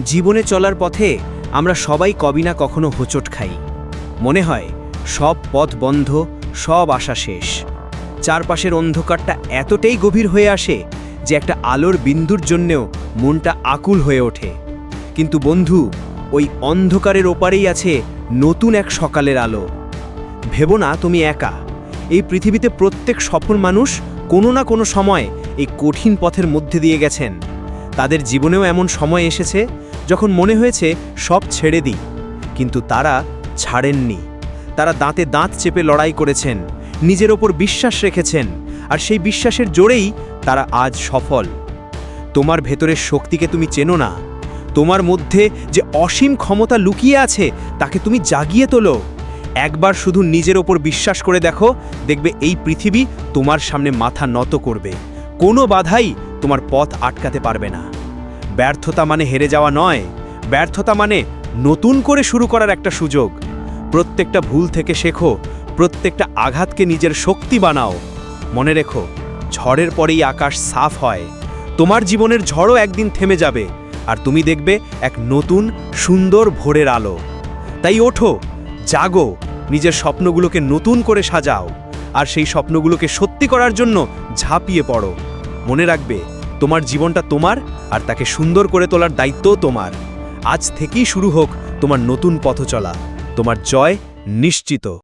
জীবনে চলার পথে আমরা সবাই কবি না কখনো হোঁচট খাই। মনে হয়, সব পথ বন্ধ, সব আশা শেষ। চারপাশের অন্ধকারটা এতটাই গভীর হয়ে আসে যে একটা আলোর বিন্দুর জন্যেও মনটা আকুল হয়ে ওঠে। কিন্তু বন্ধু, ওই অন্ধকারের ওপারেই আছে নতুন এক সকালের আলো। ভেবো না তুমি একা, এই পৃথিবীতে প্রত্যেক সফল মানুষ কোনো না কোনো সময় এই কঠিন পথের মধ্যে দিয়ে গেছেন। তাদের জীবনেও এমন সময় এসেছে যখন মনে হয়েছে সব ছেড়ে দিই। কিন্তু তারা ছাড়েননি। তারা দাঁতে দাঁত চেপে লড়াই করেছেন, নিজের ওপর বিশ্বাস রেখেছেন, আর সেই বিশ্বাসের জোরেই তারা আজ সফল। তোমার ভেতরের শক্তিকে তুমি চেনো না। তোমার মধ্যে যে অসীম ক্ষমতা লুকিয়ে আছে, তাকে তুমি জাগিয়ে তোলো। একবার শুধু নিজের ওপর বিশ্বাস করে দেখো, দেখবে এই পৃথিবী তোমার সামনে মাথা নত করবে। কোনো বাধাই তোমার পথ আটকাতে পারবে না। ব্যর্থতা মানে হেরে যাওয়া নয়, ব্যর্থতা মানে নতুন করে শুরু করার একটা সুযোগ। প্রত্যেকটা ভুল থেকে শেখো, প্রত্যেকটা আঘাতকে নিজের শক্তি বানাও। মনে রেখো, ঝড়ের পরেই আকাশ সাফ হয়। তোমার জীবনের ঝড়ও একদিন থেমে যাবে, আর তুমি দেখবে এক নতুন, সুন্দর ভোরের আলো। তাই ওঠো, জাগো, নিজের স্বপ্নগুলোকে নতুন করে সাজাও, আর সেই স্বপ্নগুলোকে সত্যি করার জন্য ঝাঁপিয়ে পড়ো। মনে রাখবে তোমার জীবনটা তোমার আর তাকে সুন্দর করে তোলার দায়িত্ব তোমার। আজ থেকেই শুরু হোক তোমার নতুন পথ চলা তোমার জয় নিশ্চিত।